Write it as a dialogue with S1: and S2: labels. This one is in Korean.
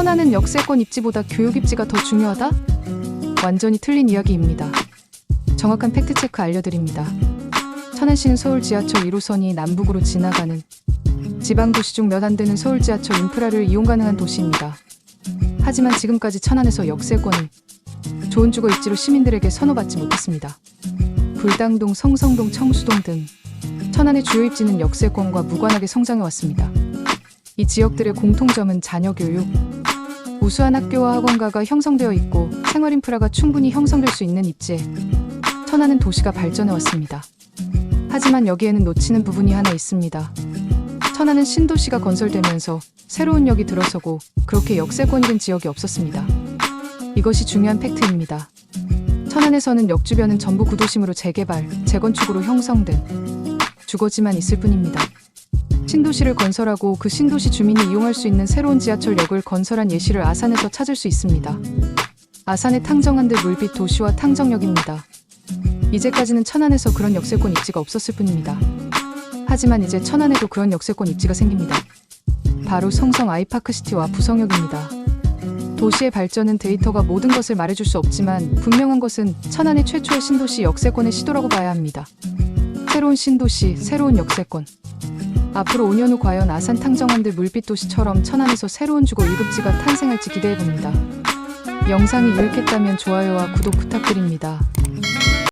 S1: 천안은 역세권 입지보다 교육 입지가 더 중요하다? 완전히 틀린 이야기입니다. 정확한 팩트체크 알려드립니다. 천안시는 서울 지하철 1호선이 남북으로 지나가는 지방 도시 중 몇 안 되는 서울 지하철 인프라를 이용 가능한 도시입니다. 하지만 지금까지 천안에서 역세권을 좋은 주거 입지로 시민들에게 선호받지 못했습니다. 불당동, 성성동, 청수동 등 천안의 주요 입지는 역세권과 무관하게 성장해 왔습니다. 이 지역들의 공통점은 자녀 교육, 우수한 학교와 학원가가 형성되어 있고 생활 인프라가 충분히 형성될 수 있는 입지에 천안은 도시가 발전해 왔습니다. 하지만 여기에는 놓치는 부분이 하나 있습니다. 천안은 신도시가 건설되면서 새로운 역이 들어서고 그렇게 역세권이 된 지역이 없었습니다. 이것이 중요한 팩트입니다. 천안에서는 역 주변은 전부 구도심으로 재개발, 재건축으로 형성된 주거지만 있을 뿐입니다. 신도시를 건설하고 그 신도시 주민이 이용할 수 있는 새로운 지하철역을 건설한 예시를 아산에서 찾을 수 있습니다. 아산에 탕정한 데 물빛 도시와 탕정역입니다. 이제까지는 천안에서 그런 역세권 입지가 없었을 뿐입니다. 하지만 이제 천안에도 그런 역세권 입지가 생깁니다. 바로 성성 아이파크시티와 부성역입니다. 도시의 발전은 데이터가 모든 것을 말해줄 수 없지만 분명한 것은 천안의 최초의 신도시 역세권의 시도라고 봐야 합니다. 새로운 신도시, 새로운 역세권. 앞으로 5년 후 과연 아산 탕정한들 물빛 도시처럼 천안에서 새로운 주거 1급지가 탄생할지 기대해 봅니다. 영상이 유익했다면 좋아요와 구독 부탁드립니다.